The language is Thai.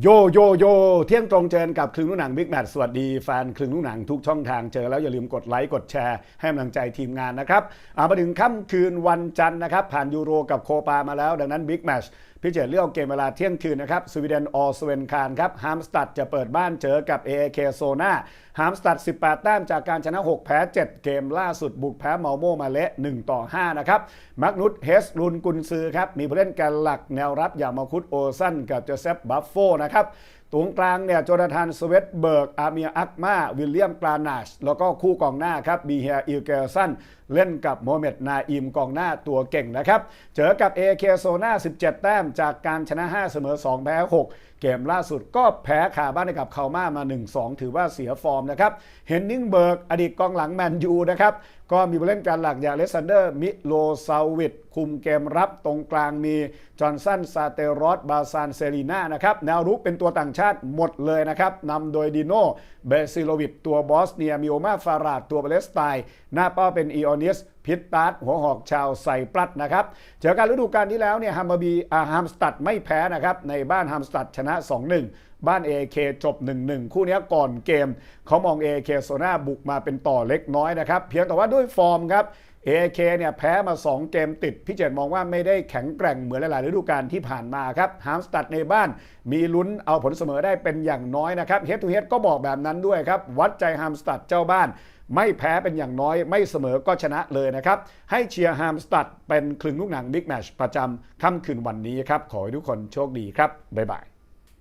โยโยโยเที่ยงตรงเจอกับคลึงลูกหนังบิ๊กแมทสวัสดีแฟนคลึงลูกหนังทุกช่องทางเจอแล้วอย่าลืมกดไลค์กดแชร์ให้กำลังใจทีมงานนะครับอามาถึงค่ำคืนวันจันทร์นะครับ ผ่านยูโรกับโคปามาแล้ว ดังนั้นบิ๊กแมชพิเศษเลือกเกมเวลาเที่ยงคืนนะครับสวีเดนออสเวนคารครับฮามสตัดจะเปิดบ้านเจอกับ AAK โซนาฮามสตัด 18 แต้มจากการชนะ 6 แพ้ 7 เกมล่าสุดบุกแพ้เมาโมมาเละ 1 ต่อ 5 นะครับมักนุตเฮสรุนกุนซือครับมีผู้เล่นแกนหลักแนวรับอย่างมาคุดโอซันกับเจเซฟบัฟโฟนะครับ ตรงกลางเนี่ยโจนาธานสเวตเบิร์ก อาเมียอักมา วิลเลียมกลานาช แล้วก็คู่กองหน้าครับบีเฮียอิลเกลสันเล่นกับโมเมดนาอิมกองหน้าตัวเก่งนะครับ เจอกับ AK โซนา17 แต้มจากการชนะ 5 เสมอ 2 แพ้ 6 เกมล่าสุดก็แพ้ขาบ้านให้กับเคาม่ามา 1-2 ถือว่าเสียฟอร์มนะครับ เฮนนิงเบิร์ก อดีตกองหลังแมนยูนะครับ ก็มีผู้เล่นการหลักอย่างเลซันเดอร์ มิโลซาวิดคุมเกมรับตรงกลางมีจอห์นสันซาเตรอสบาซานเซรีนานะครับแนวรุกเป็นตัวต่างชาติหมดเลยนะครับนำโดยดิโนเบซิโลวิดตัวบอสเนียมิโอมาฟาราดตัวเปเลสไตน์หน้าเป้าเป็นอีออนิสพิตตาร์หัวหอกชาวไซปรัสนะครับเจอกันฤดูกาลที่แล้วเนี่ยฮัมบาบีอาฮัมสตัดไม่แพ้นะครับในบ้านฮัมสตัดชนะ 2-1 บ้าน AK จบ 1-1 คู่นี้ก่อนเกม เขามอง AK โซนาบุกมาเป็นต่อเล็กน้อยนะครับ เพียงแต่ว่าด้วยฟอร์มครับ AK เนี่ยแพ้มา 2 เกมติด พี่เจตมองว่าไม่ได้แข็งแกร่งเหมือนหลาย ๆ ฤดูกาลที่ผ่านมาครับฮามสตัดในบ้าน มีลุ้นเอาผลเสมอได้เป็นอย่างน้อยนะครับเฮดทูเฮดก็บอกแบบนั้นด้วยครับ วัดใจฮามสตัดเจ้าบ้าน ไม่แพ้เป็นอย่างน้อยไม่เสมอก็ชนะเลยนะครับ ให้เชียร์ฮามสตัดเป็นคลึงลูกหนังบิ๊กแมชประจำค่ำคืนวันนี้ครับขอให้ทุกคนโชคดีครับบ๊ายบาย